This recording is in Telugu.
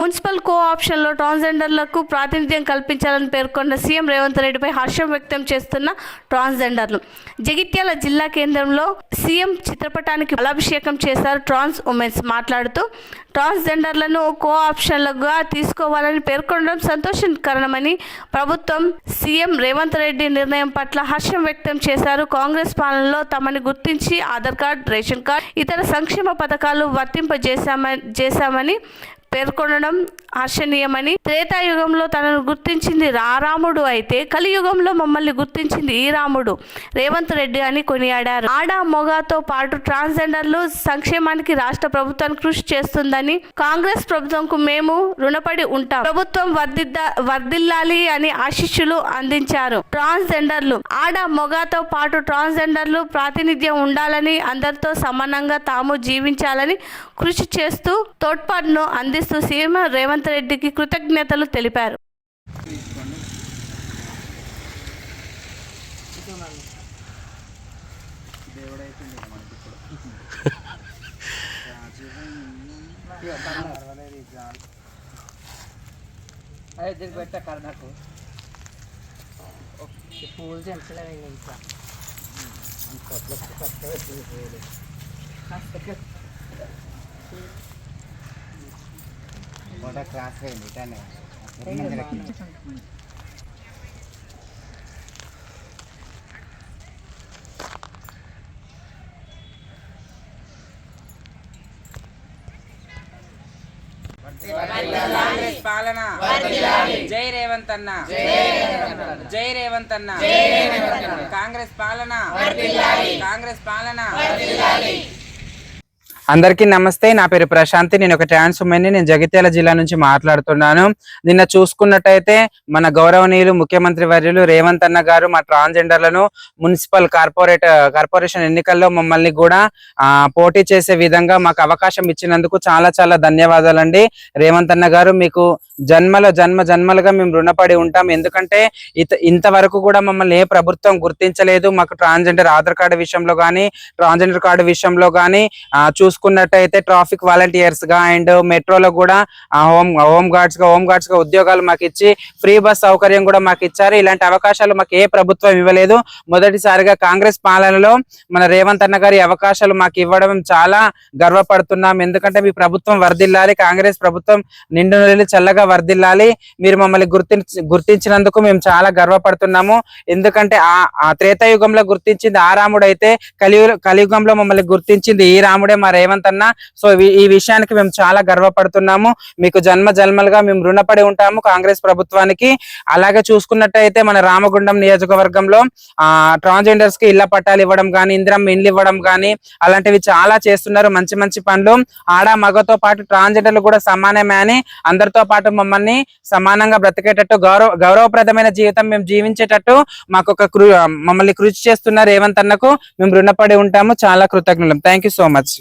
మున్సిపల్ కో ఆప్షన్లో ట్రాన్స్జెండర్లకు ప్రాతినిధ్యం కల్పించాలని పేర్కొన్న సీఎం రేవంత్ రెడ్డిపై హర్షం వ్యక్తం చేస్తున్న ట్రాన్స్జెండర్లు. జగిత్యాల జిల్లా కేంద్రంలో సీఎం చిత్రపటానికి అభిషేకం చేశారు ట్రాన్స్ ఉమెన్స్ మాట్లాడుతూ ట్రాన్స్జెండర్లను కో ఆప్షన్లుగా తీసుకోవాలని పేర్కొనడం సంతోషకరమని ప్రభుత్వం సీఎం రేవంత్ రెడ్డి నిర్ణయం పట్ల హర్షం వ్యక్తం చేశారు. కాంగ్రెస్ పాలనలో తమని గుర్తించి ఆధార్ కార్డ్ రేషన్ కార్డ్ ఇతర సంక్షేమ పథకాలు వర్తింపజేశామని చేశామని పేర్కొనడం హర్షణీయమని త్రేతాయుగంలో తనను గుర్తించింది రారాముడు అయితే కలియుగంలో మమ్మల్ని గుర్తించింది ఈ రాముడు. రేవంత్ రెడ్డి అని కొనియాడారు. ఆడ మొగతో పాటు ట్రాన్స్జెండర్లు సంక్షేమానికి రాష్ట్ర ప్రభుత్వం కృషి చేస్తుందని కాంగ్రెస్ ప్రభుత్వంకు మేము రుణపడి ఉంటాం. ప్రభుత్వం వర్ధిద్ద వర్ధిల్లాలి అని ఆశీస్సులు అందించారు. ట్రాన్స్జెండర్లు. ఆడ మొగతో పాటు ట్రాన్స్జెండర్లు ప్రాతినిధ్యం ఉండాలని అందరితో సమానంగా తాము జీవించాలని కృషి చేస్తూ తోడ్పాటును అందిస్తూ సీఎం రేవంత్ రెడ్డికి కృతజ్ఞతలు తెలిపారు. అదే దీనికి పెట్టా కర్ణకు పూలు చెంచలేదు ఇంకా ఫోటో క్రాస్ అయింది ఇటనే పాలన? జై రేవంత్ అన్న. జై రేవంత్ అన్న. కాంగ్రెస్ పాలన? కాంగ్రెస్ పాలన? అందరికీ నమస్తే. నా పేరు ప్రశాంతి. నేను ఒక ట్రాన్స్ ఉమెన్ నేను జగిత్యాల జిల్లా నుంచి మాట్లాడుతున్నాను. నిన్న చూసుకున్నట్టయితే మన గౌరవనీయులు ముఖ్యమంత్రి వర్యులు రేవంత్ అన్న గారు మా ట్రాన్స్జెండర్లను మున్సిపల్ కార్పొరేట్ కార్పొరేషన్ ఎన్నికల్లో మమ్మల్ని కూడా ఆ, పోటీ చేసే విధంగా మాకు అవకాశం ఇచ్చినందుకు చాలా చాలా ధన్యవాదాలండి. రేవంత్ అన్న గారు మీకు జన్మలో జన్మ జన్మలుగా మేము రుణపడి ఉంటాం. ఎందుకంటే ఇత ఇంతవరకు కూడా మమ్మల్ని ఏ ప్రభుత్వం గుర్తించలేదు. మాకు ట్రాన్స్జెండర్ ఆధార్ కార్డు విషయంలో కానీ ట్రాన్స్జెండర్ కార్డు విషయంలో కానీ చూసుకున్నట్టయితే ట్రాఫిక్ వాలంటీర్స్గా అండ్ మెట్రోలో కూడా హోమ్ హోమ్ గార్డ్స్గా హోమ్ గార్డ్స్గా ఉద్యోగాలు మాకు ఇచ్చి ఫ్రీ బస్ సౌకర్యం కూడా మాకు ఇచ్చారు. ఇలాంటి అవకాశాలు మాకు ఏ ప్రభుత్వం ఇవ్వలేదు. మొదటిసారిగా కాంగ్రెస్ పాలనలో మన రేవంత్ అన్న గారి అవకాశాలు మాకు ఇవ్వడం చాలా గర్వపడుతున్నాం. ఎందుకంటే మీ ప్రభుత్వం వర్దిల్లాలి కాంగ్రెస్ ప్రభుత్వం నిండు నెలలు చల్లగా వర్దిల్లాలి మీరు మమ్మల్ని గుర్తించి గుర్తించినందుకు మేము చాలా గర్వపడుతున్నాము. ఎందుకంటే ఆ ఆ త్రేతాయుగంలో గుర్తించింది ఆ రాముడు అయితే కలియు కలియుగంలో మమ్మల్ని గుర్తించింది ఈ రాముడే. మా రేవంత్ అన్న. సో ఈ- విషయానికి మేము చాలా గర్వపడుతున్నాము. మీకు జన్మ జన్మలుగా మేము రుణపడి ఉంటాము కాంగ్రెస్ ప్రభుత్వానికి. అలాగే చూసుకున్నట్టయితే మన రామగుండం నియోజకవర్గంలో ఆ ట్రాన్స్జెండర్స్కి ఇళ్ళ పట్టాలు ఇవ్వడం కానీ ఇంద్రం ఇండ్లు ఇవ్వడం కానీ అలాంటివి చాలా చేస్తున్నారు. మంచి మంచి పనులు. ఆడ మగతో పాటు ట్రాన్స్జెండర్లు కూడా సమానమే అని అందరితో పాటు మమ్మల్ని సమానంగా బ్రతికేటట్టు గౌరవ గౌరవప్రదమైన జీవితం మేము జీవించేటట్టు మాకు ఒక కృ మమ్మల్ని కృషి చేస్తున్న రేవంత్ అన్నకు మేము రుణపడి ఉంటాము. చాలా కృతజ్ఞులం. Thank so much